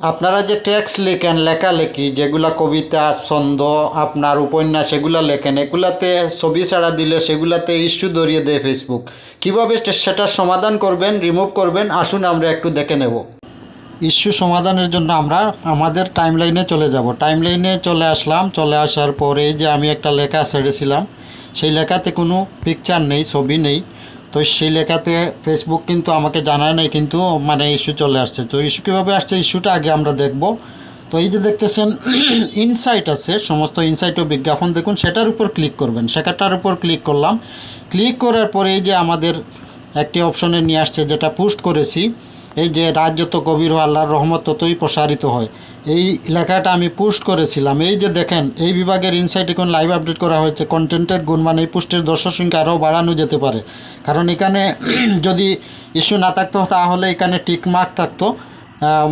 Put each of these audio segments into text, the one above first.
আপনারা যে টেক্সট লেখেন, লেখালেখি, যেগুলা কবিতা, ছন্দ, আপনার উপন্যাস এগুলা লেখেন, এগুলাতে ছবি ছাড়া দিলে সেগুলাতে ইস্যু ধরিয়ে দেয় ফেসবুক কীভাবে সেটা সমাধান করবেন রিমুভ করবেন, আসুন আমরা একটু দেখে নেব। ইস্যু সমাধানের জন্য আমরা আমাদের টাইমলাইনে চলে যাব। টাইম লাইনে চলে আসলাম। চলে আসার পরে যে আমি একটা লেখা ছেড়েছিলাম, সেই লেখাতে কোনো পিকচার নেই, ছবি নেই। তো সেই লেখাতে ফেসবুক কিন্তু আমাকে জানায় নাই, কিন্তু মানে ইস্যু চলে আসছে। তো ইস্যু কীভাবে আসছে ইস্যুটা আগে আমরা দেখব। তো এই যে দেখতেছেন ইনসাইট আছে, সমস্ত ইনসাইট ও বিজ্ঞাপন দেখুন, সেটার উপর ক্লিক করবেন। সেটার উপর ক্লিক করলাম। ক্লিক করার পরে এই যে আমাদের একটি অপশনে নিয়ে আসছে, যেটা পোস্ট করেছি। এই যে রাত যত গভীর হয় আল্লাহর রহমত ততই প্রসারিত হয়। এই লেখাটা আমি পোস্ট করেছিলাম। এই যে দেখেন, এই বিভাগের ইনসাইট এখন লাইভ আপডেট করা হয়েছে। কন্টেন্টের গুণমান এই পোস্টের দর্শক সংখ্যা আরও বাড়ানো যেতে পারে। কারণ এখানে যদি ইস্যু না থাকতো, তাহলে এখানে টিকমার্ক থাকতো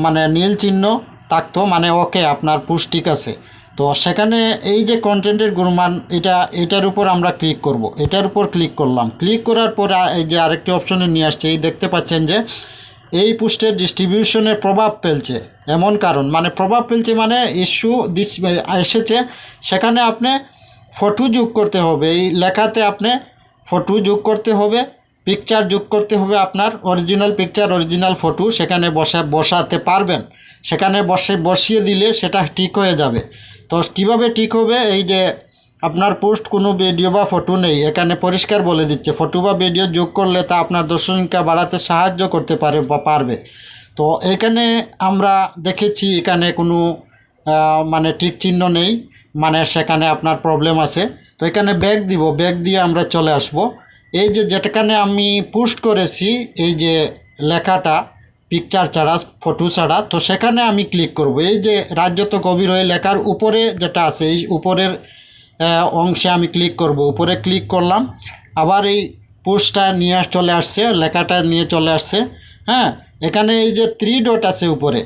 মানে নীল চিহ্ন থাকতো মানে ওকে আপনার পোস্ট ঠিক আছে। তো সেখানে এই যে কন্টেন্টের গুণমান এটা, এটার উপর আমরা ক্লিক করব। এটার উপর ক্লিক করলাম। ক্লিক করার পর এই যে আরেকটি অপশনে নিয়ে আসছে। এই দেখতে পাচ্ছেন যে এই পোস্টের ডিস্ট্রিবিউশনে প্রভাব ফেলছে। এমন কারণ মানে প্রভাব ফেলছে মানে ইস্যু এসেছে। সেখানে আপনি ফটো যোগ করতে হবে। এই লেখাতে আপনি ফটো যোগ করতে হবে পিকচার যোগ করতে হবে আপনার অরিজিনাল পিকচার অরিজিনাল ফটো সেখানে বসা, বসাতে পারবেন। সেখানে বসে, বসিয়ে দিলে সেটা ঠিক হয়ে যাবে। তো কীভাবে ঠিক হবে? এই যে আপনার পোস্ট কোনো ভিডিও বা ফটো নেই, এখানে পরিষ্কার বলে দিচ্ছে। ফটো বা ভিডিও যোগ করলে তা আপনার দর্শক বাড়াতে সাহায্য করতে পারে বা পারবে। তো এখানে আমরা দেখেছি এখানে কোনো মানে ঠিক চিহ্ন নেই মানে সেখানে আপনার প্রবলেম আছে। তো এখানে ব্যাগ দিব ব্যাগ দিয়ে আমরা চলে আসব। এই যে যেটাখানে আমি পোস্ট করেছি, এই যে লেখাটা পিকচার ছাড়া ফটো ছাড়া, তো সেখানে আমি ক্লিক করব। এই যে রাজ্য তো গভীর হয়ে লেখার উপরে যেটা আছে, এই উপরের অংশে আমি ক্লিক করব। উপরে ক্লিক করলাম, আবার এই পোস্টটা নিয়ে চলে আসছে, লেখাটা নিয়ে চলে আসছে। হ্যাঁ এখানে এই যে থ্রি ডট আছে উপরে,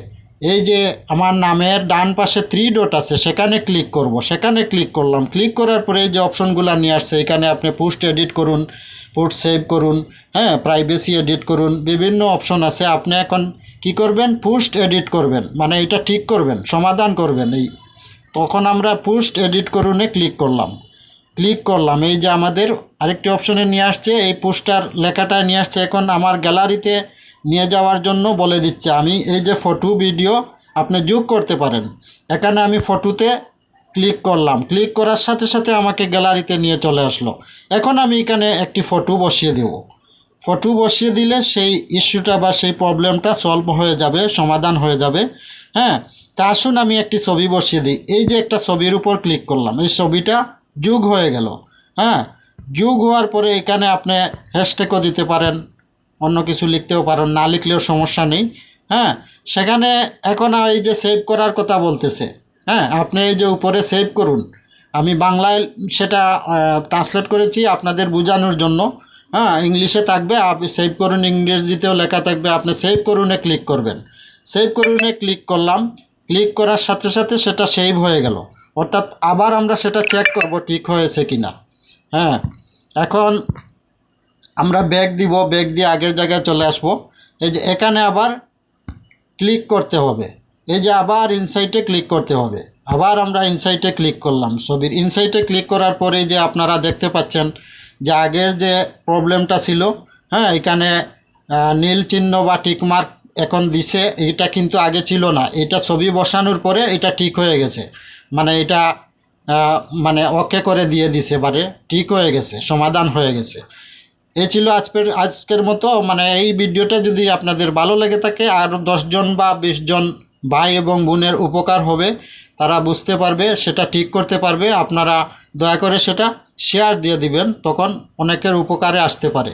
এই যে আমার নামের ডান পাশে থ্রি ডট আছে, সেখানে ক্লিক করব। সেখানে ক্লিক করলাম। ক্লিক করার পরে এই যে অপশনগুলো নিয়ে আসছে, এখানে আপনি পোস্ট এডিট করুন পোস্ট সেভ করুন হ্যাঁ প্রাইভেসি এডিট করুন, বিভিন্ন অপশন আছে। আপনি এখন কি করবেন? পোস্ট এডিট করবেন মানে এটা ঠিক করবেন, সমাধান করবেন এই তখন আমরা পোস্ট এডিট করুনে ক্লিক করলাম। ক্লিক করলাম, এই যে আমাদের আরেকটি অপশনে নিয়ে আসছে, এই পোস্টার লেখাটা নিয়ে আসছে, এখন আমার গ্যালারিতে নিয়ে যাওয়ার জন্য বলে দিচ্ছে, আমি এই যে ফটো ভিডিও আপনি যোগ করতে পারেন। এখানে আমি ফটোতে ক্লিক করলাম ক্লিক করার সাথে সাথে আমাকে গ্যালারিতে নিয়ে চলে আসলো। এখন আমি এখানে একটি ফটো বসিয়ে দেব। ফটো বসিয়ে দিলে সেই ইস্যুটা বা সেই প্রবলেমটা সলভ হয়ে যাবে, সমাধান হয়ে যাবে হ্যাঁ? তা আসুন আমি একটি ছবি বসিয়ে দিই। এই যে একটা ছবির উপর ক্লিক করলাম, এই ছবিটা যোগ হয়ে গেল। হ্যাঁ যোগ হওয়ার পরে এখানে আপনি হ্যাশট্যাগও দিতে পারেন, অন্য কিছু লিখতেও পারেন, না লিখলেও সমস্যা নেই। হ্যাঁ সেখানে এখন এই যে সেভ করার কথা বলতেছে হ্যাঁ আপনি এই যে উপরে সেভ করুন। আমি বাংলায় সেটা ট্রান্সলেট করেছি আপনাদের বোঝানোর জন্য। হ্যাঁ ইংলিশে থাকবে আপনি সেভ করুন, ইংরেজিতেও লেখা থাকবে, আপনি সেভ করুনে ক্লিক করবেন। সেভ করুনে ক্লিক করলাম ক্লিক করার সাথে সাথে সেটা সেভ হয়ে গেল। অর্থাৎ আবার আমরা সেটা চেক করব ঠিক হয়েছে কি না হ্যাঁ এখন আমরা ব্যাগ দিব ব্যাগ দিয়ে আগের জায়গায় চলে আসব। এই যে এখানে আবার ক্লিক করতে হবে। এই যে আবার ইনসাইটে ক্লিক করতে হবে। আবার আমরা ইনসাইটে ক্লিক করলাম। ছবির ইনসাইটে ক্লিক করার পরে যে আপনারা দেখতে পাচ্ছেন যে আগের যে প্রবলেমটা ছিল হ্যাঁ এখানে নীল চিহ্ন বা টিকমার্ক এখন দিছে, এটা কিন্তু আগে ছিল না। এটা ছবি বসানোর পরে এটা ঠিক হয়ে গেছে। মানে এটা মানে ওকে করে দিয়ে দিছে বারে ঠিক হয়ে গেছে, সমাধান হয়ে গেছে। এ ছিল আজকের আজকের মতো। মানে এই ভিডিওটা যদি আপনাদের ভালো লেগে থাকে, আর দশজন বা বিশ জন ভাই এবং বোনের উপকার হবে, তারা বুঝতে পারবে, সেটা ঠিক করতে পারবে। আপনারা দয়া করে সেটা শেয়ার দিয়ে দিবেন, তখন অনেকের উপকারে আসতে পারে।